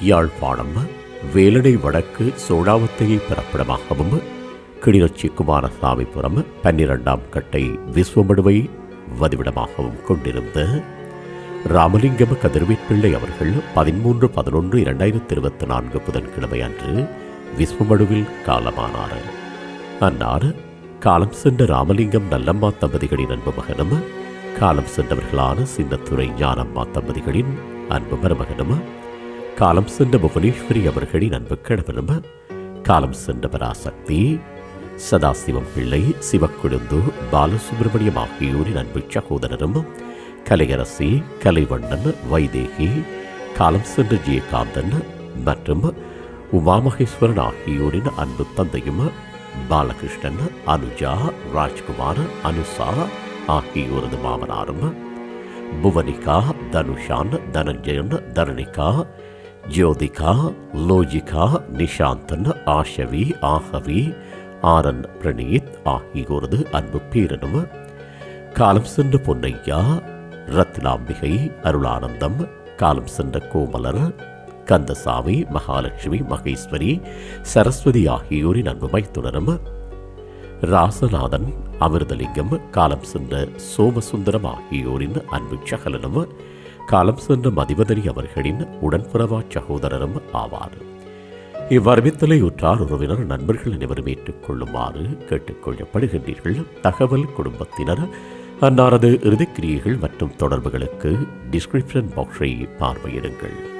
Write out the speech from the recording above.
யாழ்ப்பாணம் வேலடை வடக்கு சோழாவத்தையை பிறப்பிடமாகவும் கிளிநொச்சி குமாரசாமிபுரம் பன்னிரெண்டாம் கட்டை விஸ்வமடுவை வதிவிடமாகவும் கொண்டிருந்த ராமலிங்கம் கதிர்வேற்பிள்ளை அவர்கள் பதிமூன்று பதினொன்று இரண்டாயிரத்தி இருபத்தி நான்கு புதன்கிழமை அன்று விஸ்வமடுவில் காலமானார். அன்னார் காலம் சென்ற ராமலிங்கம் நல்லம்மா தம்பதிகளின் அன்பு மகனும் காலம் சென்றவர்களான சின்னத்துறை ஞானம்மா தம்பதிகளின் அன்பு மருமகனும் காலம் சென்ற புவனேஸ்வரி அவர்களின் அன்பு கணவனும் காலம் சென்ற பராசக்தி சதாசிவம் பிள்ளை சிவக்குழுந்து பாலசுப்பிரமணியம் ஆகியோரின் அன்பு சகோதரரும் கலையரசி கலைவண்ணன் வைதேகி காலம் சென்ற ஜெயகாந்தன் மற்றும் உமாமகேஸ்வரன் ஆகியோரின் அன்பு தந்தையும் பாலகிருஷ்ணன் அனுஜா ராஜ்குமார் அனுசா ஆகியோரது மாமனாரும் புவனிகா தனுஷான் தனஞ்சயன் தரணிகா ஜோதிகா லோஜிகா நிஷாந்தன் ஆஷவி ஆகவி ஆரன் பிரணீத் ஆகியோரது அன்பு பேரனும். காலம் சென்ற பொன்னையா ரத்னாம்பிகை அருளானந்தம். காலம் சென்ற கோமலர் கந்தசாமி மகாலட்சுமி மகேஸ்வரி சரஸ்வதி ஆகியோரின் அன்பு மைத்துனரும். ராசநாதன் அமிர்தலிங்கம் காலம் சென்ற சோமசுந்தரம் ஆகியோரின் அன்பு சகலனும். காலம் சென்ற மதிவதனி அவர்களின் உடன்பிறவா சகோதரரும் ஆவார். இவ்வறிவித்தலை உற்றார் உறவினர் நண்பர்கள் அனைவரும் ஏற்றுக்கொள்ளுமாறு கேட்டுக்கொள்ளப்படுகின்றீர்கள். தகவல் குடும்பத்தினர் அன்னாரது இறுதிக்கிரியைகள் மற்றும் தொடர்புகளுக்கு டிஸ்கிரிப்ஷன் பாக்ஸை பார்வையிடுங்கள்.